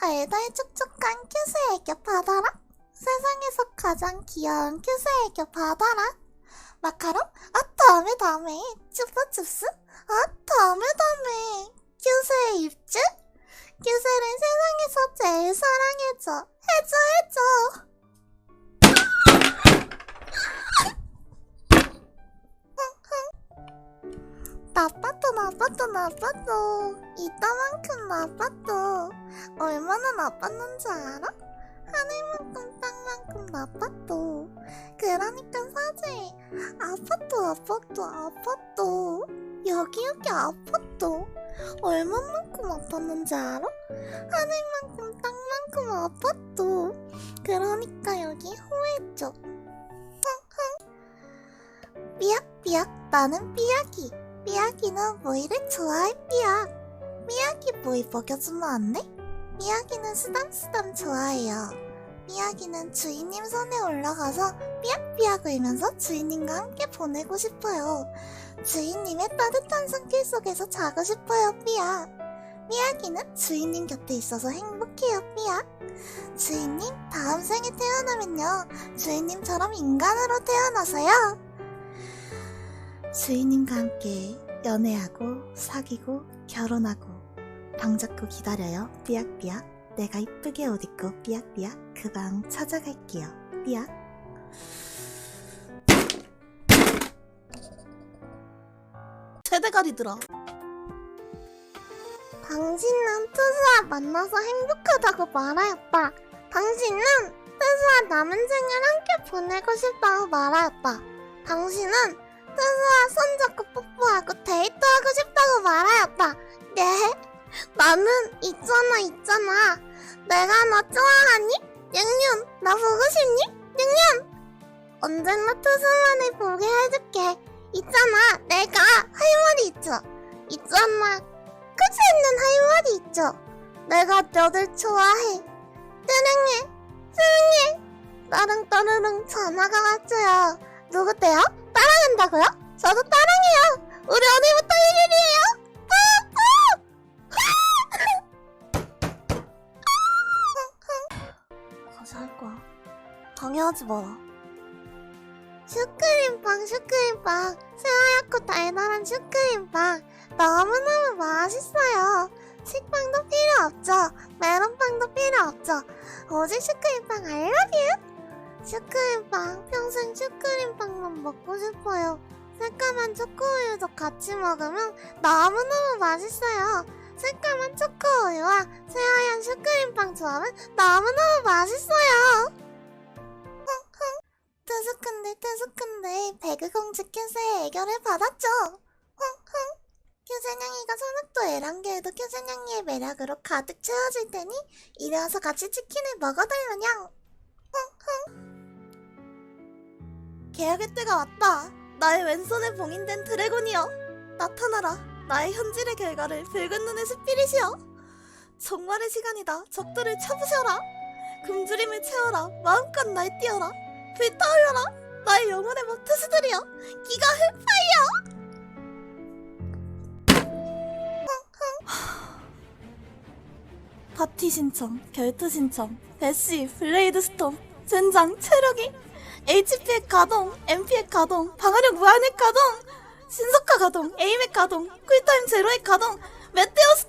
달달 촉촉한 큐스 애교 받아라. 세상에서 가장 귀여운 큐스 애교 받아라. 마카롱? 아, 다음에, 다음에. 쭈뿌쭈스? 아, 다음에, 다음에. 큐스의 입줄? 큐스를 세상에서 제일 사랑해줘. 해줘, 해줘. 나빠도 나빠도 이따만큼 나빠도 얼마나 나빴는지 알아? 하늘만큼 땅만큼 나빠도 그러니까 사실 아파도 아파도 아파도 여기 여기 아파도 얼마만큼 아팠는지 알아? 하늘만큼 땅만큼 아파도 그러니까 여기 호해줘 흥흥. 삐약삐약 나는 삐약이 미야기는 모이를 좋아해 삐약 미야기 모이 먹여주면 안 돼? 미야기는 쓰담쓰담 좋아해요. 미야기는 주인님 손에 올라가서 삐약삐약 울면서 주인님과 함께 보내고 싶어요. 주인님의 따뜻한 손길 속에서 자고 싶어요 삐약 미야기는 주인님 곁에 있어서 행복해요 삐약 주인님 다음 생에 태어나면요. 주인님처럼 인간으로 태어나서요 주인님과 함께 연애하고 사귀고 결혼하고 방 잡고 기다려요. 삐약삐약. 내가 이쁘게 옷 입고 삐약삐약. 그 방 찾아갈게요. 삐약. 세대가리들아 당신은 투수와 만나서 행복하다고 말하였다. 당신은 투수와 남은 생을 함께 보내고 싶다고 말하였다. 당신은 투수와 손잡고 뽀뽀하고 데이트하고 싶다고 말하였다. 네? 나는 있잖아 있잖아. 내가 너 좋아하니? 냥냥 나 보고 싶니? 냥냥 언제나 투수만을 보게 해줄게. 있잖아 내가 할 말이 있죠. 있잖아 끝이 있는 할 말이 있죠. 내가 너를 좋아해. 사랑해 사랑해. 따릉 따르릉 전화가 왔어요. 누구세요? 따라간다고요? 저도 따랑해요. 우리 오늘부터 1일이에요. 다시 할 거야. 방해하지 마라. 슈크림빵, 슈크림빵. 새하얗고 달달한 슈크림빵. 너무너무 맛있어요. 식빵도 필요 없죠. 메론빵도 필요 없죠. 오직 슈크림빵 you. 슈크림빵 평생 슈크림빵만 먹고 싶어요. 새까만 초코우유도 같이 먹으면 너무너무 맛있어요. 새까만 초코우유와 새하얀 슈크림빵 조합은 너무너무 맛있어요. 흥흥 뜨스큰데 뜨스큰데 배그공주 큐세의 애교를 받았죠. 흥흥 큐세냥이가 소낙도 에란게에도 큐세냥이의 매력으로 가득 채워질 테니 이리 와서 같이 치킨을 먹어달라냥. 계약의 때가 왔다. 나의 왼손에 봉인된 드래곤이여. 나타나라. 나의 현질의 결과를 붉은 눈의 스피릿이여. 정말의 시간이다. 적들을 쳐부셔라. 굶주림을 채워라. 마음껏 날뛰어라. 불타올려라. 나의 영혼의 모태수들이여. 기가 흡파이여. 파티 신청, 결투 신청, 배시, 블레이드 스톰, 젠장, 체력이, HP의 가동, MP의 가동, 방어력 무한의 가동, 신속화 가동, 에임의 가동, 쿨타임 제로의 가동, 메테오 스